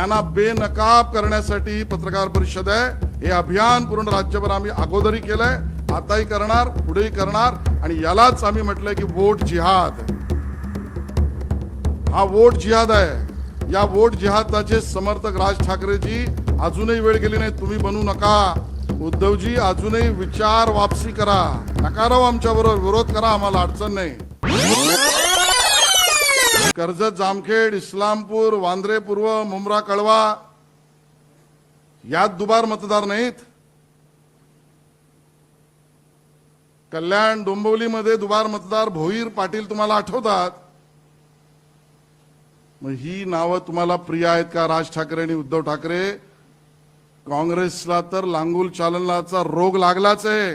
यांना बेनकाब करण्यासाठी ही पत्रकार परिषद आहे. हे अभियान पूर्ण राज्यभर आम्ही अगोदरही केलंय. आताही करणार पुढेही करणार. आणि यालाच आम्ही म्हटलंय की वोट जिहाद. हा वोट जिहाद आहे. या वोट जिहादाचे समर्थक राज ठाकरेजी अजूनही वेळ गेली नाही तुम्ही बनू नका. उद्धवजी अजूनही विचार वापसी करा. नकाराव आमच्याबरोबर आमच्या बरोबर विरोध करा आम्हाला अडचण नाही. कर्जत जामखेड इस्लामपूर वांद्रे पूर्व मुंब्रा कळवा. यात दुबार मतदार नाहीत. कल्याण डोंबिवलीमध्ये दुबार मतदार भोईर पाटील तुम्हाला आठवतात. मग ही नावं तुम्हाला प्रिय आहेत का? राज ठाकरे आणि उद्धव ठाकरे. काँग्रेसला तर लांगुल चालनाचा रोग लागलाच आहे.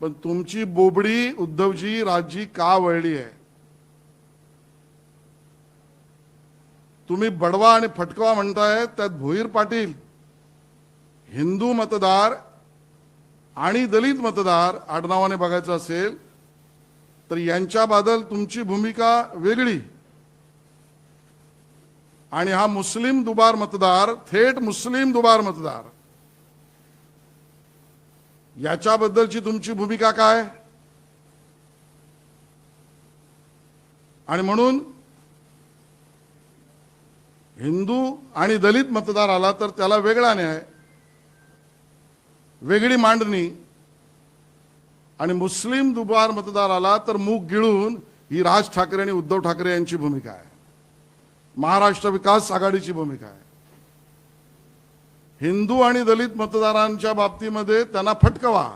पण तुमची बोबडी उद्धवजी राजजी का वळली आहे? तुम्ही बडवा आणि फटकवा म्हणताय त्यात भोईर पाटील हिंदू मतदार आणि दलित मतदार आडनावाने बघायचं असेल तर यांच्याबद्दल तुमची भूमिका वेगळी. आणि हा मुस्लिम दुबार मतदार थेट मुस्लिम दुबार मतदार याच्याबद्दलची तुमची भूमिका काय? आणि म्हणून हिंदू आणि दलित मतदार आला तर त्याला वेगळा न्याय वेगळी मांडणी. आणि मुस्लिम दुबार मतदार आला तर मूग गिळून ही राज ठाकरे आणि उद्धव ठाकरे यांची भूमिका आहे. महाराष्ट्र विकास आघाडीची भूमिका आहे. हिंदू आणि दलित मतदारांच्या बाबतीमध्ये त्यांना फटकवा.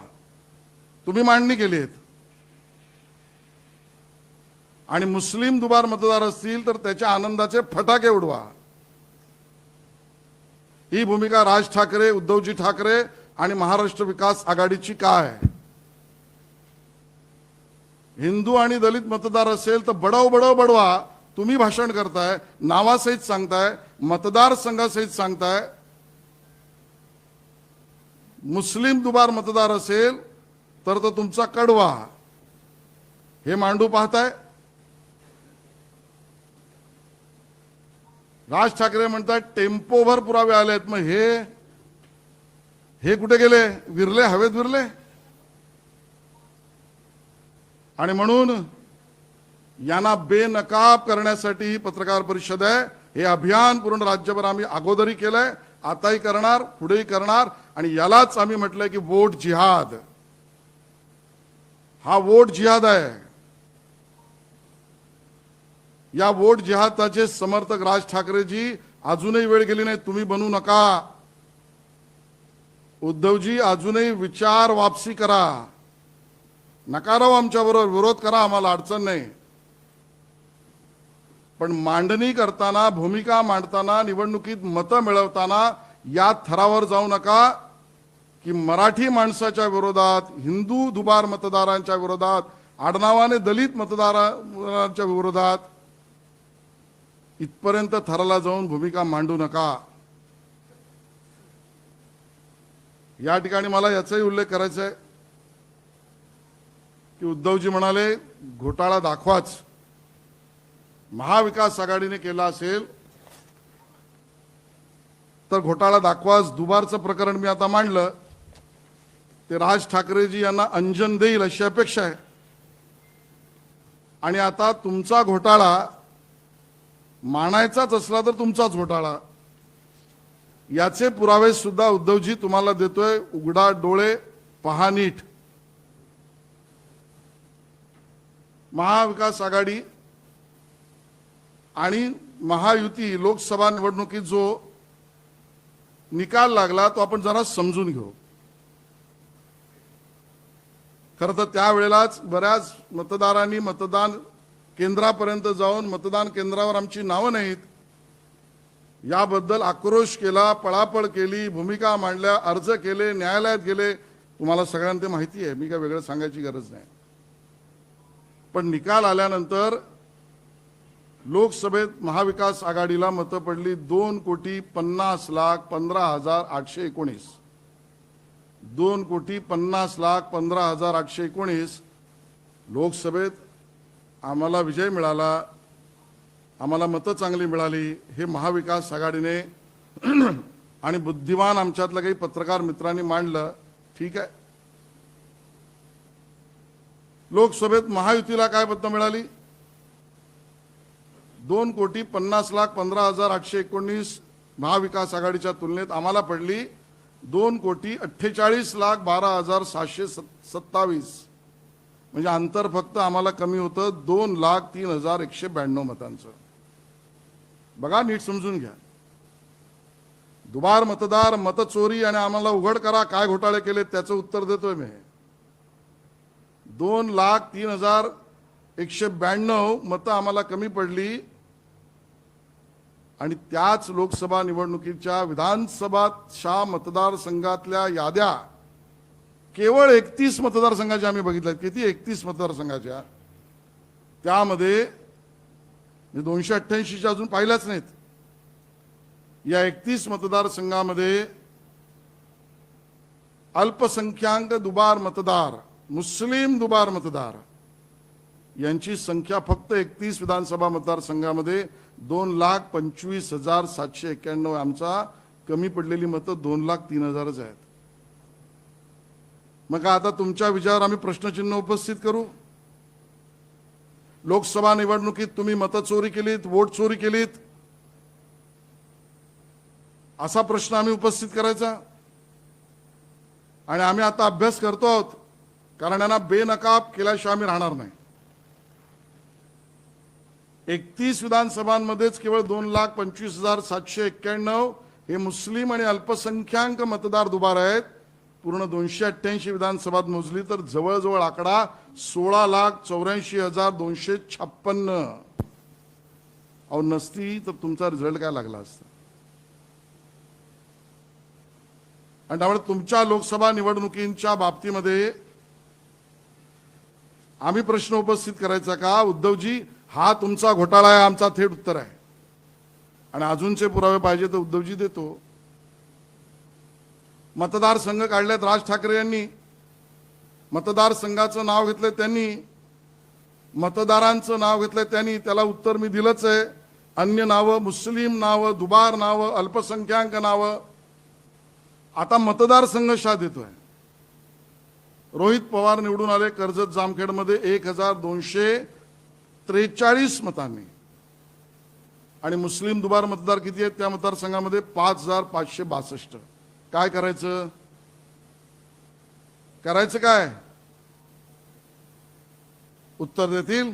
तुम्ही मांडणी केली आहेत. आणि मुस्लिम दुबार मतदार असतील तर त्याच्या आनंदाचे फटाके उडवा. ही भूमिका राज ठाकरे उद्धवजी ठाकरे आणि महाराष्ट्र विकास आघाडीची काय आहे? हिंदू आणि दलित मतदार असेल तर बडव बडव बडवा. तुम्ही भाषण करताय नावासहित सांगताय मतदारसंघासहित सांगताय. मुस्लिम दुबार मतदार असेल तर तो तुमचा कडवा. हे मांडू पाहताय. राज ठाकरे म्हणतात टेम्पोभर पुरावे आले आहेत. मग हे हे कुठे गेले? विरले हवेत विरले? आणि म्हणून यांना बेनकाब करण्यासाठी ही पत्रकार परिषद आहे. हे अभियान पूर्ण राज्यभर आम्ही अगोदरही केलंय आताही करणार पुढेही करणार आणि यालाच आम्ही म्हटलंय की वोट जिहाद. हा वोट जिहाद आहे. या वोट जिहादाचे समर्थक राज ठाकरेजी अजूनही वेळ गेली नाही तुम्ही बनू नका. उद्धवजी अजूनही विचार वापसी करा. नका राहू आमच्या बरोबर विरोध करा आम्हाला अडचण नाही. पण मांडणी करताना भूमिका मांडताना निवडणुकीत मतं मिळवताना या थरावर जाऊ नका की मराठी माणसाच्या विरोधात हिंदू दुबार मतदारांच्या विरोधात आडनावाने दलित मतदारांच्या विरोधात इथपर्यंत थराला जाऊन भूमिका मांडू नका. या ठिकाणी मला याचाही उल्लेख करायचा आहे की उद्धवजी म्हणाले घोटाळा दाखवाच. महाविकास आघाडीने केला असेल तर घोटाळा दाखवाच. दुबारचं प्रकरण मी आता मांडलं. ते राज ठाकरेजी यांना अंजन देईल अशी अपेक्षा आहे. आणि आता तुमचा घोटाळा मानायचाच असला तर तुमचाच घोटाळा. याचे पुरावे सुद्धा उद्धवजी तुम्हाला देतोय. उघडा डोळे पहा नीट. महाविकास आघाडी आणि महायुती लोकसभा निवडणुकीत जो निकाल लागला तो आपण जरा समजून घेऊ. खरं तर त्यावेळेलाच बऱ्याच मतदारांनी मतदान केंद्रापर्यंत जाऊन मतदान केंद्रावर आमची नावं नाहीत. याबद्दल आक्रोश केला पळापळ केली भूमिका मांडल्या अर्ज केले न्यायालयात गेले. तुम्हाला सगळ्यांना ते माहिती आहे. मी काय वेगळं सांगायची गरज नाही. पण निकाल आल्यानंतर लोकसभेत महाविकास आघाडीला मतं पडली दोन कोटी पन्नास लाख पंधरा हजार आठशे एकोणीस. दोन कोटी पन्नास लाख पंधरा हजार आठशे एकोणीस. लोकसभेत आम्हाला विजय मिळाला आम्हाला मतं चांगली मिळाली हे महाविकास आघाडीने आणि बुद्धिमान आमच्यातलं काही पत्रकार मित्रांनी मांडलं ठीक आहे. लोकसभेत महायुतीला काय मतं मिळाली? दोन कोटी पन्नास लाख पंधरा हजार आठशे एकोणीस महाविकास आघाडीच्या तुलनेत आम्हाला पडली दोन कोटी अठ्ठेचाळीस लाख बारा हजार सहाशे सत- सत्तावीस. म्हणजे अंतर फक्त आम्हाला कमी होतं दोन लाख तीन हजार एकशे ब्याण्णव मतांचं. बघा नीट समजून घ्या. दुबार मतदार मतचोरी आणि आम्हाला उघड करा काय घोटाळे केले त्याचं उत्तर देतोय मी. दोन लाख तीन हजार एकशे ब्याण्णव मतं आम्हाला कमी पडली आणि त्याच लोकसभा निवडणुकीच्या विधानसभाच्या मतदारसंघातल्या याद्या केवळ एकतीस मतदारसंघाच्या आम्ही बघितल्या किती? एकतीस मतदारसंघाच्या. त्यामध्ये मी दोनशे अठ्ठ्याऐंशीच्या अजून पाहिल्याच नाहीत. या एकतीस मतदारसंघामध्ये अल्पसंख्याक दुबार मतदार मुस्लिम दुबार मतदार यांची संख्या फक्त एकतीस विधानसभा मतदारसंघामध्ये दोन लाख पंचवीस हजार सातशे एक्क्याण्णव आमचा कमी पडलेली मतं दोन लाख तीन हजारच आहेत. मग आता तुमच्या विचार आम्ही प्रश्नचिन्ह उपस्थित करू. लोकसभा निवडणुकीत तुम्ही मतचोरी केलीत वोट चोरी केलीत. असा प्रश्न आम्ही उपस्थित करायचा. आणि आम्ही आता अभ्यास करतो आहोत कारण यांना बेनकाब केल्याशिवाय आम्ही राहणार नाही. एकतीस विधानसभांमध्येच केवळ दोन लाख पंचवीस हजार सातशे एक्क्याण्णव हे मुस्लिम आणि अल्पसंख्याक मतदार दुबार आहेत. पूर्ण दोनशे अठ्ठ्याऐंशी विधानसभात मोजली तर जवळजवळ आकडा सोळा लाख चौऱ्याऐंशी हजार दोनशे छप्पन्न. अहो नसती तर तुमचा रिझल्ट काय लागला असता? आणि त्यामुळे तुमच्या लोकसभा निवडणुकींच्या बाबतीमध्ये आम्ही प्रश्न उपस्थित करायचा का? उद्धवजी हा तुमचा घोटाळा आहे आमचा थेट उत्तर आहे. आणि अजूनचे पुरावे पाहिजे तर उद्धवजी देतो. मतदारसंघ काढलेत राज ठाकरे यांनी. मतदारसंघाचं नाव घेतलंय त्यांनी. मतदारांचं नाव घेतलंय त्यांनी. त्याला उत्तर मी दिलंच आहे. अन्य नावं मुस्लिम नावं दुबार नावं अल्पसंख्याक नावं. आता मतदारसंघ शा देतोय रोहित पवार निवडून आले कर्जत जामखेडमध्ये एक हजार दोनशे त्रेचाळीस मतांनी. आणि मुस्लिम दुबार मतदार किती आहेत त्या मतदारसंघामध्ये? पाच हजार पाचशे बासष्ट. काय करायचं? करायचं काय? उत्तर देतील.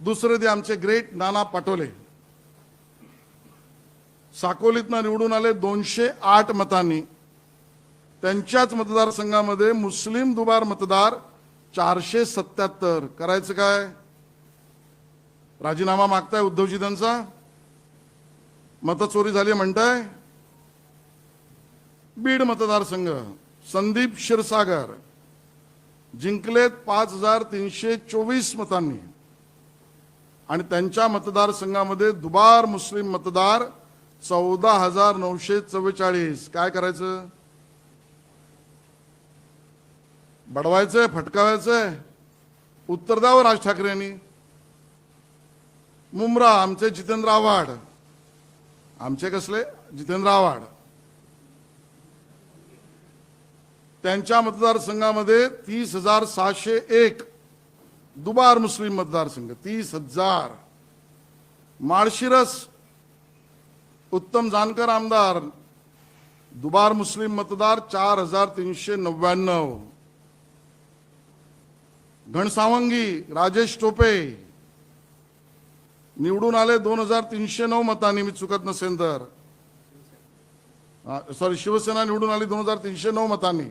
दुसरे ते आमचे ग्रेट नाना पटोले. साकोलीतनं निवडून आले दोनशे आठ मतांनी. त्यांच्याच मतदारसंघामध्ये मुस्लिम दुबार मतदार चारशे सत्याहत्तर. करायचं काय? राजीनामा मागताय उद्धवजी त्यांचा? मतचोरी झाली म्हणताय? बीड मतदारसंघ संदीप क्षीरसागर. जिंकलेत पाच हजार तीनशे चोवीस मतांनी. आणि त्यांच्या मतदारसंघामध्ये दुबार मुस्लिम मतदार चौदा हजार नऊशे चव्वेचाळीस. काय करायचं? बडवायचंय फटकावायचंय? उत्तर द्यावं राज ठाकरे यांनी मुमरा आमचे जितेंद्र आव्हाड. आमचे कसले? जितेंद्र आव्हाड. त्यांच्या मतदारसंघामध्ये तीस हजार सहाशे एक दुबार मुस्लिम मतदारसंघ तीस हजार. माळशिरस उत्तम जानकर आमदार दुबार मुस्लिम मतदार चार हजार तीनशे नव्याण्णव. घनसावंगी राजेश टोपे निवडून आले दोन हजार तीनशे नऊ मतांनी मी चुकत नसेल तर. सॉरी शिवसेना निवडून आली दोन हजार तीनशे नऊ मतांनी.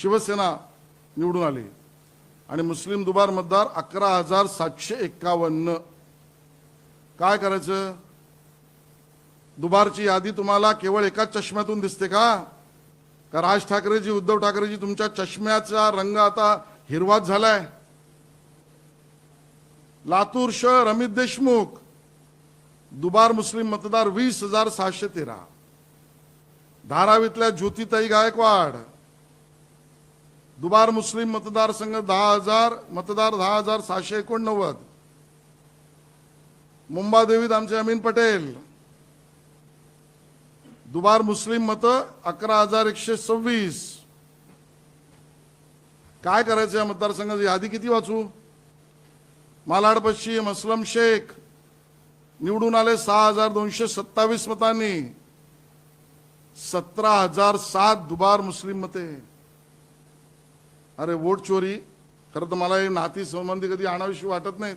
शिवसेना निवडून आली. आणि मुस्लिम दुबार मतदार अकरा हजार सातशे एक्कावन्न. काय करायचं? दुबारची यादी तुम्हाला केवळ एकाच चष्म्यातून दिसते का? का राज ठाकरेजी उद्धव ठाकरेजी तुमच्या चष्म्याचा रंग आता हिरवाच झालाय? लातूर शहर अमित देशमुख. दुबार मुस्लिम मतदार वीस हजार सहाशे तेरा. धारावीतल्या ज्योतिताई गायकवाड. दुबार मुस्लिम मतदारसंघ दहा हजार मतदार दहा हजार सहाशे एकोणनव्वद. मुंबादेवीत आमचे अमीन पटेल. दुबार मुस्लिम मत अकरा हजार एकशे सव्वीस. काय करायचं या मतदारसंघाची यादी किती वाचू? मालाड पश्चिम असलम शेख. निवडून आले सहा हजार दोनशे सत्तावीस मतांनी. सतरा हजार सात दुबार मुस्लिम मते. अरे वोट चोरी. खरं तर मला हे नाती संबंधी कधी आणावीशी वाटत नाहीत.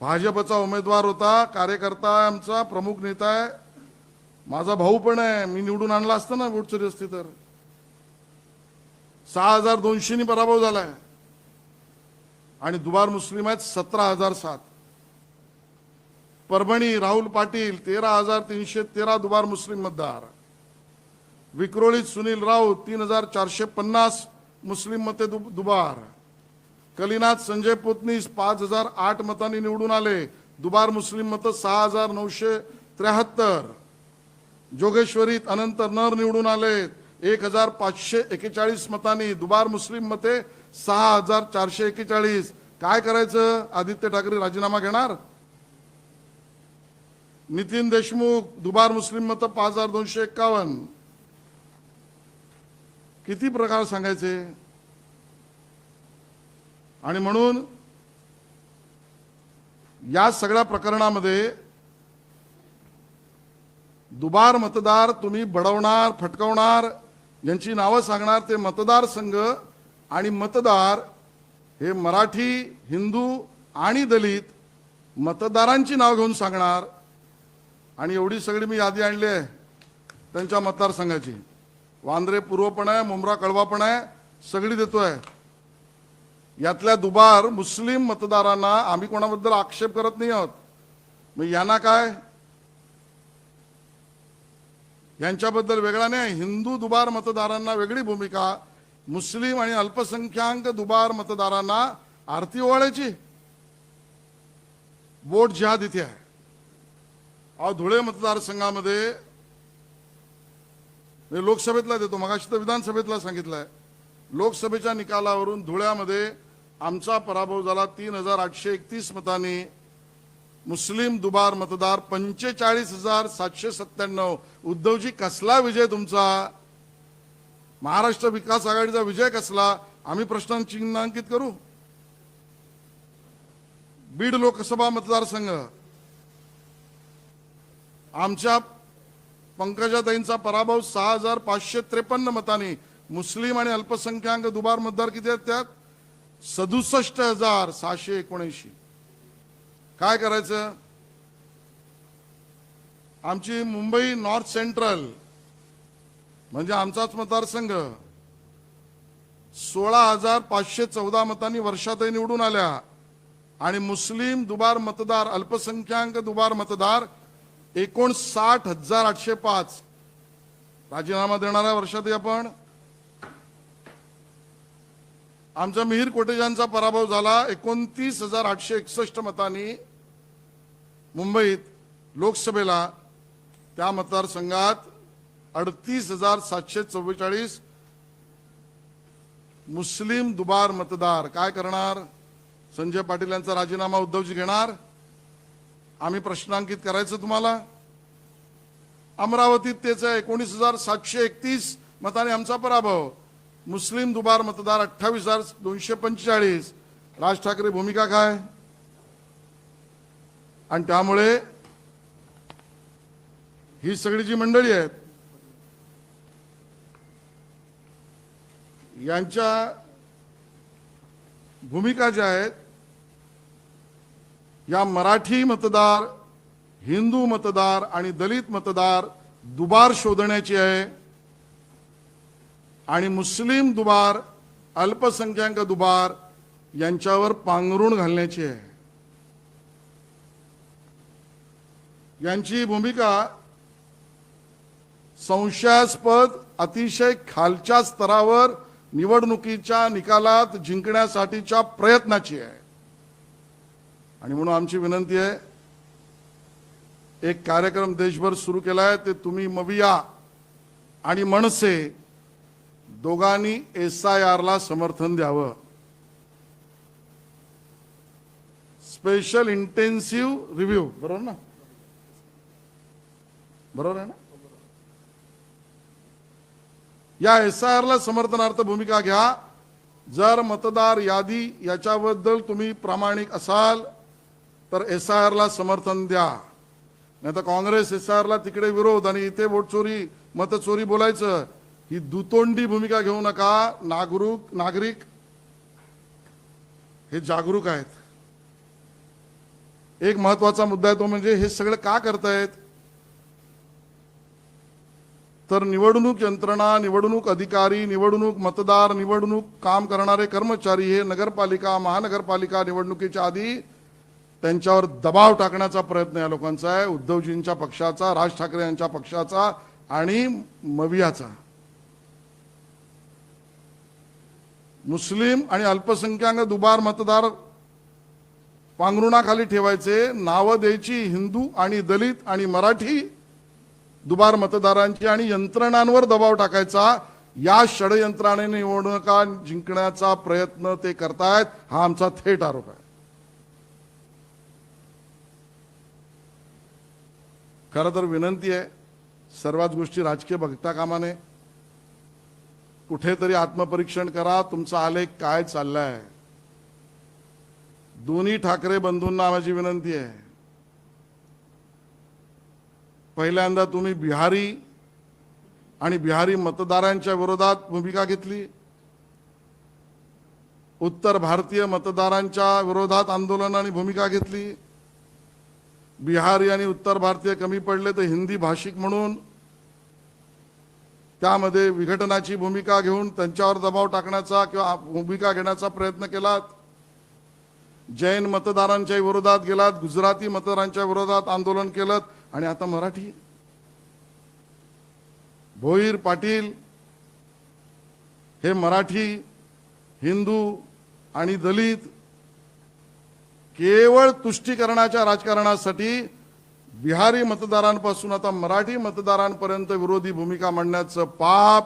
भाजपचा उमेदवार होता कार्यकर्ता आमचा प्रमुख नेता आहे. माझा भाऊ पण आहे. मी निवडून आणला असतं ना वोट चोरी असती तर. सहा हजार दोनशेनी पराभव झालाय. आणि दुबार मुस्लिम आहेत सतरा हजार सात. परभणी राहुल पाटील तेरा हजार तीनशे तेरा दुबार मुस्लिम मतदार. विक्रोळीत सुनील राऊत तीन हजार चारशे पन्नास मुस्लिम मते दु- दुबार. कलिनाथ संजय पोतनीस पाच हजार आठ मतांनी निवडून आले. दुबार मुस्लिम मत सहा हजार नऊशे त्र्याहत्तर. जोगेश्वरीत अनंत नर निवडून आले. एक हजार पाचशे एकेचाळीस मतांनी दुबार मुस्लिम मते सहा हजार चारशे एकेचाळीस. काय करायचं? आदित्य ठाकरे राजीनामा घेणार? नितीन देशमुख दुबार मुस्लिम मत पाच हजार दोनशे एक्कावन्न किती प्रकार सांगायचे? आणि म्हणून या सगळ्या प्रकरणामध्ये दुबार मतदार तुम्ही बडवणार फटकवणार यांची नावं सांगणार ते मतदारसंघ आणि मतदार हे मराठी हिंदू आणि दलित मतदारांची नाव घेऊन सांगणार. आणि एवढी सगळी मी यादी आणली आहे त्यांच्या मतदारसंघाची. वांद्रे पूर्व पण आहे मुंब्रा कळवा पण आहे सगळी देतोय. यातल्या दुबार मुस्लिम मतदारांना आम्ही कोणाबद्दल आक्षेप करत नाही आहोत. मग यांना काय? यांच्याबद्दल वेगळा नाही. हिंदू दुबार मतदारांना वेगळी भूमिका. मुस्लिम आणि अल्पसंख्याक दुबार मतदारांना आरती ओवाळायची. वोट जिहाद इथे आहे. अहो धुळे मतदारसंघामध्ये मी लोकसभेतला देतो मगाशी तर विधानसभेतला सांगितलंय. लोकसभेच्या निकालावरून धुळ्यामध्ये आमचा पराभव झाला तीन हजार आठशे एकतीस मतांनी. मुस्लिम दुबार मतदार पंचेचाळीस हजार सातशे सत्त्याण्णव. उद्धवजी कसला विजय तुमचा? महाराष्ट्र विकास आघाडीचा विजय कसला? आम्ही प्रश्न चिन्हांकित करू? बीड लोकसभा मतदारसंघ. आमच्या पंकजाताईंचा पराभव सहा हजार पाचशे त्रेपन्न मताने. मुस्लिम आणि अल्पसंख्याक दुबार मतदार किती आहेत त्यात? सदुसष्ट हजार सहाशे एकोणऐंशी. काय करायचं? आमची मुंबई नॉर्थ सेंट्रल म्हणजे आमचाच मतदारसंघ सोळा हजार पाचशे चौदा मतांनी वर्षातही निवडून आल्या. आणि मुस्लिम दुबार मतदार अल्पसंख्याक दुबार मतदार एकोणसाठ हजार आठशे पाच. राजीनामा देणाऱ्या वर्षातही आपण आमच्या मिहीर कोटेजांचा पराभव झाला. एकोणतीस हजार आठशे एकसष्ट मतांनी मुंबईत लोकसभेला त्या मतदारसंघात अडतीस हजार सातशे चव्वेचाळीस मुस्लिम दुबार मतदार. काय करणार? संजय पाटील यांचा राजीनामा उद्धवजी घेणार. आम्ही प्रश्नांकित करायचं तुम्हाला? अमरावतीत तेच आहे एकोणीस हजार सातशे एकतीस मताने आमचा पराभव. मुस्लिम दुबार मतदार अठ्ठावीस हजार दोनशे पंचेचाळीस. राज ठाकरे भूमिका काय? आणि त्यामुळे ही सगळी जी मंडळी आहेत यांच्या भूमिका ज्या आहेत या मराठी मतदार हिंदू मतदार आणि दलित मतदार दुबार शोधण्याची आहे. आणि मुस्लिम दुबार अल्पसंख्याक दुबार यांच्यावर पांघरुण घालण्याची आहे. यांची भूमिका संशयास्पद अतिशय खालच्या स्तरावर निवडणुकीच्या निकालात जिंकण्यासाठीच्या प्रयत्नाची आहे. आणि म्हणून आमची विनंती आहे एक कार्यक्रम देशभर सुरू केला आहे ते तुम्ही मविया आणि मनसे दोघांनी एस आय आरला समर्थन द्यावं. स्पेशल इंटेन्सिव्ह रिव्ह्यू बरोबर ना? बरोबर आहे ना? या एस आय आरला समर्थनार्थ भूमिका घ्या. जर मतदार यादी याच्याबद्दल तुम्ही प्रामाणिक असाल तर एस आय आरला समर्थन द्या. नाही तर काँग्रेस एस आय आरला तिकडे विरोध आणि इथे वोट चोरी मतचोरी बोलायचं ही दुतोंडी भूमिका घेऊ नका. नागरूक नागरिक हे जागरूक आहेत. एक महत्त्वाचा मुद्दा आहे तो म्हणजे हे सगळं का करतायत? तर निवडणूक यंत्रणा निवडणूक अधिकारी निवडणूक मतदार निवडणूक काम करणारे कर्मचारी हे नगरपालिका महानगरपालिका निवडणुकीच्या आधी त्यांच्यावर दबाव टाकण्याचा प्रयत्न या लोकांचा आहे. उद्धवजींच्या पक्षाचा राज ठाकरे यांच्या पक्षाचा आणि मवियाचा. मुस्लिम आणि अल्पसंख्याक दुबार मतदार पांघरुणाखाली ठेवायचे नावं द्यायची हिंदू आणि दलित आणि मराठी दुबार मतदारांची आणि यंत्रणांवर दबाव टाकायचा या षडयंत्राने निवडणुका जिंकण्याचा प्रयत्न ते करतायत हा आमचा थेट आरोप आहे. खरं तर विनंती आहे सर्वच गोष्टी राजकीय बघता कामा नये कुठेतरी आत्मपरीक्षण करा तुमचा आलेख काय चाललाय. दोन्ही ठाकरे बंधूंना माझी विनंती आहे. पहिल्यांदा तुम्ही बिहारी आणि बिहारी मतदारांच्या विरोधात भूमिका घेतली. उत्तर भारतीय मतदारांच्या विरोधात आंदोलन आणि भूमिका घेतली. बिहारी आणि उत्तर भारतीय कमी पडले तर हिंदी भाषिक म्हणून त्यामध्ये विघटनाची भूमिका घेऊन त्यांच्यावर दबाव टाकण्याचा किंवा भूमिका घेण्याचा प्रयत्न केलात. जैन मतदारांच्या विरोधात गेलात गुजराती मतदारांच्या विरोधात आंदोलन केलं आणि आता मराठी. भोईर पाटील हे मराठी हिंदू आणि दलित केवळ तुष्टीकरणाच्या राजकारणासाठी बिहारी मतदारांपासून आता मराठी मतदारांपर्यंत विरोधी भूमिका मांडण्याचं पाप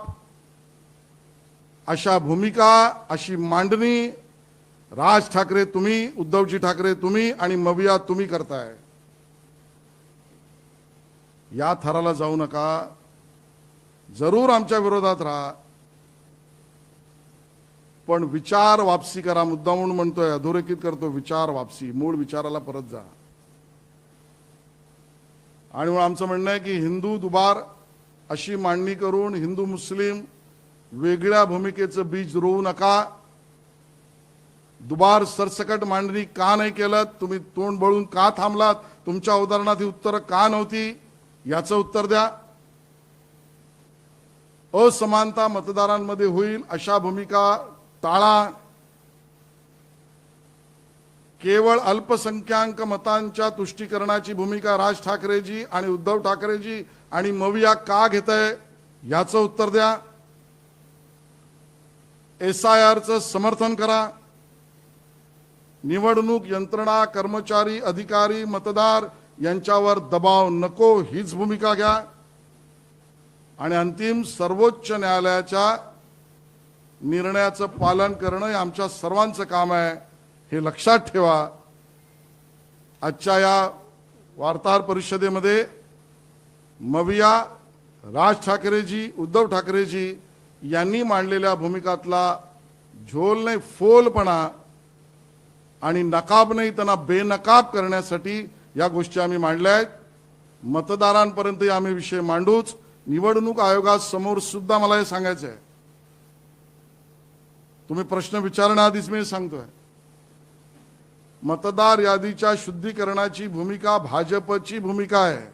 अशा भूमिका अशी मांडणी राज ठाकरे तुम्ही उद्धवजी ठाकरे तुम्ही आणि मविया तुम्ही करताय. या थराला जाऊ नका. जरूर आमच्या विरोधात राहा. पण विचार वापसी करा मुद्दा म्हणून म्हणतोय अधोरेखित करतो विचार वापसी मूळ विचाराला परत जा. आणि आमचं म्हणणं आहे की हिंदू दुबार अशी मांडणी करून हिंदू मुस्लिम वेगळ्या भूमिकेचं बीज रोवू नका. दुबार सरसकट मांडणी का नाही केलं तुम्ही तोंड बळून का थांबलात तुमच्या उदाहरणात ही उत्तरं का नव्हती याचं उत्तर द्या. असमानता मतदारांमध्ये होईल अशा भूमिका टाळा केवळ अल्पसंख्याक मतांच्या तुष्टीकरणाची भूमिका राज ठाकरेजी आणि उद्धव ठाकरेजी आणि मविया का घेत आहे याचं उत्तर द्या एस आय आरचं समर्थन करा निवडणूक यंत्रणा कर्मचारी अधिकारी मतदार यांच्यावर दबाव नको हीच भूमिका घ्या आणि अंतिम सर्वोच्च न्यायालयाच्या निर्णयाचं पालन करणं हे आमच्या सर्वांचं काम आहे. हे लक्षात ठेवा. आजच्या या वार्ताहर परिषदेमध्ये मविया राज ठाकरेजी उद्धव ठाकरेजी यांनी मांडलेल्या भूमिकातला झोल नाही फोलपणा आणि नकाब नाही त्यांना बेनकाब करण्यासाठी या गोष्टी आम्ही मांडल्या आहेत. मतदारांपर्यंत आम्ही विषय मांडूच. निवडणूक आयोगासमोर सुद्धा मला हे सांगायचं आहे तुम्ही प्रश्न विचारण्याआधीच मी सांगतोय. मतदार यादीच्या शुद्धीकरणाची भूमिका भाजपची भूमिका आहे.